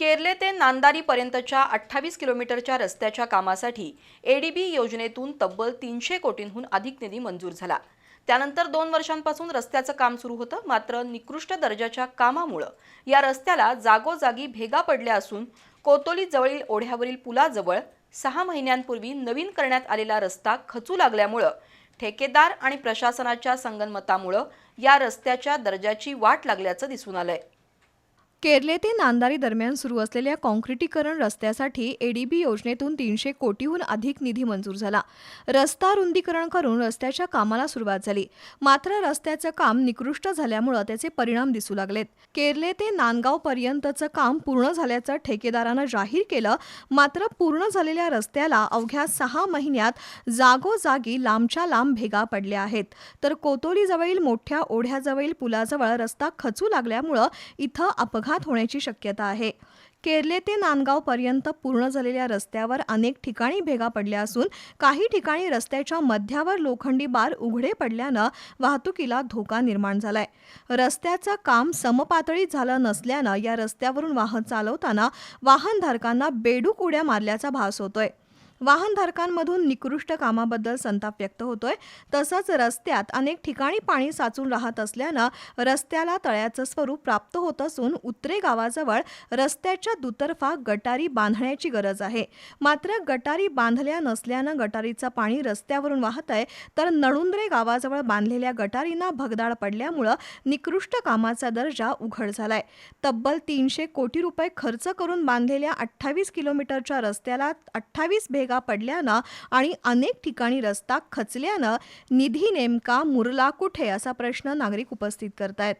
केरले ते नांदारीपर्यंतच्या अठ्ठावीस किलोमीटरच्या रस्त्याच्या कामासाठी एडीबी योजनेतून तब्बल तीनशे कोटींहून अधिक निधी मंजूर झाला. त्यानंतर दोन वर्षांपासून रस्त्याचं काम सुरू होतं मात्र निकृष्ट दर्जाच्या कामामुळं या रस्त्याला जागोजागी भेगा पडल्या असून कोतोली जवळील ओढ्यावरील पुलाजवळ सहा महिन्यांपूर्वी नवीन करण्यात आलेला रस्ता खचू लागल्यामुळं ठेकेदार आणि प्रशासनाच्या संगनमतामुळं या रस्त्याच्या दर्जाची वाट लागल्याचं दिसून आलंय. केरले ते नांदारी दरम्यान सुरू असलेल्या काँक्रिटीकरण रस्त्यासाठी एडीबी योजनेतून तीनशे कोटीहून अधिक निधी मंजूर झाला. रस्ता रुंदीकरण करून रस्त्याच्या कामाला सुरुवात झाली. मात्र रस्त्याचं काम निकृष्ट झाल्यामुळं त्याचे परिणाम दिसू लागलेत. केरले ते नांदगाव पर्यंतचं काम पूर्ण झाल्याचं ठेकेदारानं जाहीर केलं. मात्र पूर्ण झालेल्या रस्त्याला अवघ्या सहा महिन्यात जागोजागी लांबच्या लांब भेगा पडल्या आहेत. तर कोतोलीजवळील मोठ्या ओढ्याजवळील पुलाजवळ रस्ता खचू लागल्यामुळं इथं अपघात होण्याची शक्यता आहे. केरले ते नांदगाव पर्यंत पूर्ण झालेल्या रस्त्यावर अनेक ठिकाणी भेगा पडल्या असून काही ठिकाणी रस्त्याच्या मध्यावर लोखंडी बार उघडे पडल्यानं वाहतुकीला धोका निर्माण झालाय. रस्त्याचं काम समपातळीत झालं नसल्यानं या रस्त्यावरून वाहन चालवताना वाहनधारकांना बेडूक उड्या मारल्याचा भास होतोय. वाहनधारकांमधून निकृष्ट कामाबद्दल संताप व्यक्त होतोय. तसंच रस्त्यात अनेक ठिकाणी पाणी साचून राहत असल्यानं रस्त्याला तळ्याचं स्वरूप प्राप्त होत असून उत्तरे गावाजवळ रस्त्याच्या दुतर्फा गटारी बांधण्याची गरज आहे. मात्र गटारी बांधल्या नसल्यानं गटारीचं पाणी रस्त्यावरून वाहत आहे तर नळुंद्रे गावाजवळ बांधलेल्या गटारींना भगदाड पडल्यामुळं निकृष्ट कामाचा दर्जा उघड झालाय. तब्बल तीनशे कोटी रुपये खर्च करून बांधलेल्या अठ्ठावीस किलोमीटरच्या रस्त्याला अठ्ठावीस भेगा पडल्यानं आणि अनेक ठिकाणी रस्ता खचल्यानं निधी नेमका मुरला कुठे? असा प्रश्न नागरिक उपस्थित करतायत.